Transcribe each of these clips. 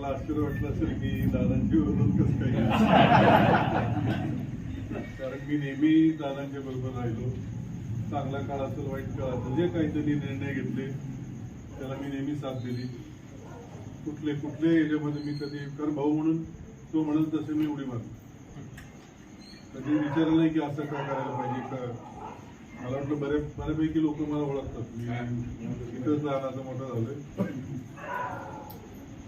मला आश्चर्य वाटलं असेल की दादांची विरोधात कसं काही कारण मी नेहमी दादांच्या बरोबर राहिलो. चांगला काळ असेल वाईट काळ असेल जे काही त्यांनी निर्णय घेतले त्याला मी नेहमी साथ दिली. कुठले कुठले याच्यामध्ये मी कधी कारण भाऊ म्हणून तो म्हणत तसे मी उडी मारतो. कधी विचारलं नाही की असं काय करायला पाहिजे का? मला वाटलं बरे बऱ्यापैकी लोक मला ओळखतात. मी इथंच लहानाचं मोठं झालंय.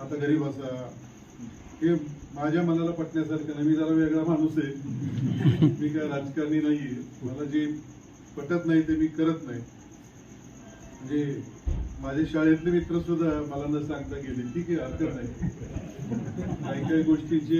आता घरी बसा हे माझ्या मनाला पटण्यासारखं नाही मी जरा वेगळा माणूस आहे. मी काय राजकारणी नाहीये. मला जे पटत नाही ते मी करत नाही. म्हणजे माझे शाळेतले मित्र सुद्धा मला न सांगता गेले. ठीक आहे हरकत नाही. काही काही गोष्टींची